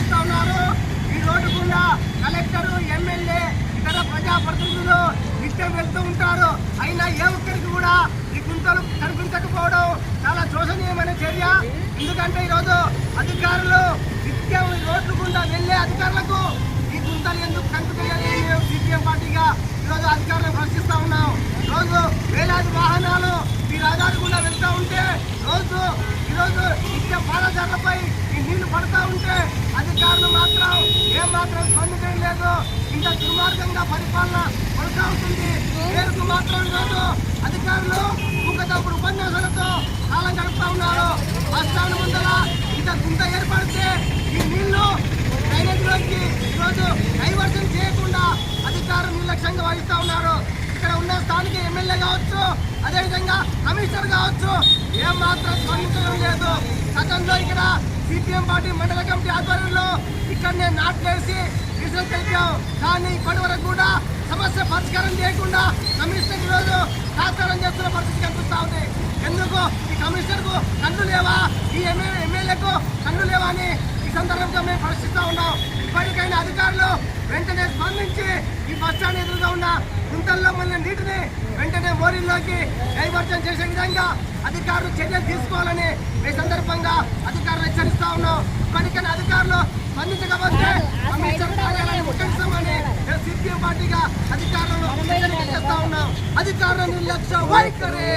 నిర్వహిస్తూ ఉన్నారు. ఈ రోడ్డు గుండా కలెక్టర్ ఎమ్మెల్యే ఇతర ప్రజాప్రతినిధులు నిత్యం వెళ్తూ ఉంటారు. అయినా ఏ ఒక్కరికి కూడా ఈ గుంతలు కనిపించకపోవడం చాలా శోషనీయమైన చర్య. ఎందుకంటే ఈరోజు అతిథి ఇచ్చే నిత్యం పాదచారులపై ఈ నీళ్ళు పడతా ఉంటే అధికారులు మాత్రం ఏం మాత్రం స్పందించడం లేదు. ఇంత దుర్మార్గంగా పరిపాలన కొనసాగుతుంది పేరుకు మాత్రం ఈరోజు అధికారులు ముఖతప్పుడు ఉపన్యాసాలతో కాలం గడుపుతా ఉన్నారు. బస్టాండ్ ముందర ఇంత గుంత ఏర్పడితే ఈ నీళ్ళు డ్రైనేజీలోకి ఈరోజు డైవర్షన్ చేయకుండా అధికారులు నిర్లక్ష్యంగా వహిస్తూ ఉన్నారు. ఇక్కడ ఉన్న స్థానిక ఎమ్మెల్యే కావచ్చు అదేవిధంగా కమిషనర్ కావచ్చు ఏం మాత్రం స్పందించడం లేదు. గతంలో ఇక్కడ సిపిఎం పార్టీ మండల కమిటీ ఆధ్వర్యంలో ఇక్కడనే నాట్లేసి రిజల్ట్ తెలిపాం కానీ ఇప్పటి వరకు కూడా సమస్య పరిష్కారం చేయకుండా కమిషనర్ ఈరోజు తాత్కారం చేస్తున్న పరిస్థితి కనిపిస్తూ ఉంది. ఎందుకు? ఈ కమిషనర్కు కన్ను లేవా? ఈ ఎమ్మెల్యే ఎమ్మెల్యేకు కన్ను లేవా అని ఈ సందర్భంగా మేము పరిశీలిస్తా ఉన్నాం. ఇప్పటికైనా అధికారులు వెంటనే స్పందించి ఈ బస్ స్టాండ్ ఎదురుగా ఉన్న మోరీల్లోకి డైవర్షన్ చేసే విధంగా అధికారులు చర్యలు తీసుకోవాలని ఈ సందర్భంగా అధికారులు హెచ్చరిస్తా ఉన్నాం. ఇప్పటికైనా అధికారులు స్పందించకపోతే కమిషనర్ కార్యాలయం ముట్టడిస్తామని సిపిఎం పార్టీగా అధికారులను చేస్తా ఉన్నాం. అధికారుల నిర్లక్ష్య వైఖరి.